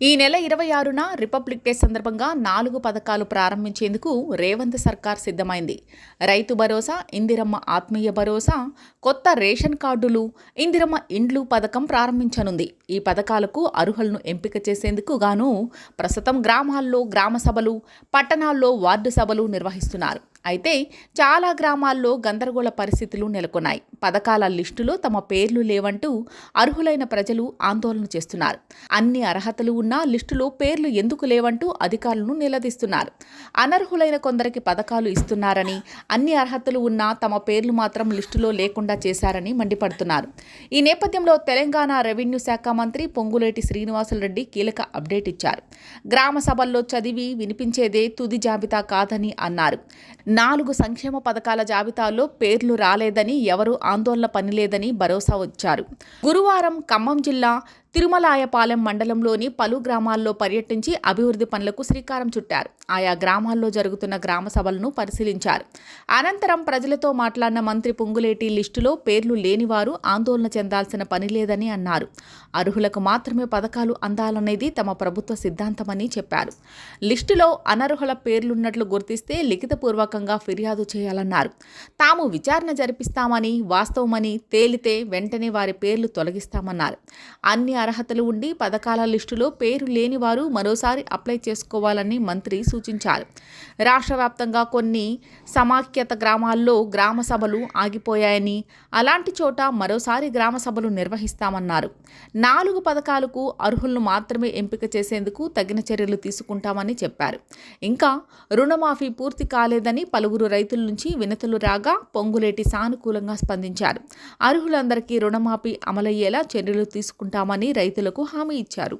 ఈ నెల ఇరవై ఆరున రిపబ్లిక్ డే సందర్భంగా నాలుగు పథకాలు ప్రారంభించేందుకు రేవంత్ సర్కార్ సిద్ధమైంది. రైతు భరోసా ఇందిరమ్మ ఆత్మీయ భరోసా కొత్త రేషన్ కార్డులు ఇందిరమ్మ ఇండ్లు పథకం ప్రారంభించనుంది. ఈ పథకాలకు అర్హులను ఎంపిక చేసేందుకు గాను ప్రస్తుతం గ్రామాల్లో గ్రామ సభలు పట్టణాల్లో వార్డు సభలు నిర్వహిస్తున్నారు. అయితే చాలా గ్రామాల్లో గందరగోళ పరిస్థితులు నెలకొన్నాయి. పథకాల లిస్టులో తమ పేర్లు లేవంటూ అర్హులైన ప్రజలు ఆందోళన చేస్తున్నారు. అన్ని అర్హతలు ఉన్నా లిస్టులో పేర్లు ఎందుకు లేవంటూ అధికారులను నిలదీస్తున్నారు. అనర్హులైన కొందరికి పథకాలు ఇస్తున్నారని అన్ని అర్హతలు ఉన్నా తమ పేర్లు మాత్రం లిస్టులో లేకుండా చేశారని మండిపడుతున్నారు. ఈ నేపథ్యంలో తెలంగాణ రెవెన్యూ శాఖ మంత్రి పొంగులేటి శ్రీనివాసులరెడ్డి కీలక అప్డేట్ ఇచ్చారు. గ్రామ సభల్లో చదివి వినిపించేదే తుది జాబితా కాదని అన్నారు. నాలుగు సంక్షేమ పథకాల జాబితాలో పేర్లు రాలేదని ఎవరూ ఆందోళన పనిలేదని భరోసా వచ్చారు. గురువారం ఖమ్మం జిల్లా తిరుమలాయపాలెం మండలంలోని పలు గ్రామాల్లో పర్యటించి అభివృద్ధి పనులకు శ్రీకారం చుట్టారు. ఆయా గ్రామాల్లో జరుగుతున్న గ్రామ సభలను పరిశీలించారు. అనంతరం ప్రజలతో మాట్లాడిన మంత్రి పొంగులేటి లిస్టులో పేర్లు లేనివారు ఆందోళన చెందాల్సిన పని లేదని అన్నారు. అర్హులకు మాత్రమే పథకాలు అందాలనేది తమ ప్రభుత్వ సిద్ధాంతమని చెప్పారు. లిస్టులో అనర్హుల పేర్లున్నట్లు గుర్తిస్తే లిఖితపూర్వకంగా ఫిర్యాదు చేయాలన్నారు. తాము విచారణ జరిపిస్తామని వాస్తవమని తేలితే వెంటనే వారి పేర్లు తొలగిస్తామన్నారు. అన్ని అర్హతలు ఉండి పథకాల లిస్టులో పేరు లేని వారు మరోసారి అప్లై చేసుకోవాలని మంత్రి సూచించారు. రాష్ట్ర వ్యాప్తంగా కొన్ని సమాఖ్యత గ్రామాల్లో గ్రామ సభలు ఆగిపోయాయని అలాంటి చోట మరోసారి గ్రామ సభలు నిర్వహిస్తామన్నారు. నాలుగు పథకాలకు అర్హులను మాత్రమే ఎంపిక చేసేందుకు తగిన చర్యలు తీసుకుంటామని చెప్పారు. ఇంకా రుణమాఫీ పూర్తి కాలేదని పలువురు రైతుల నుంచి వినతులు రాగా పొంగులేటి సానుకూలంగా స్పందించారు. అర్హులందరికీ రుణమాఫీ అమలయ్యేలా చర్యలు తీసుకుంటామని రైతులకు హామీ ఇచ్చారు.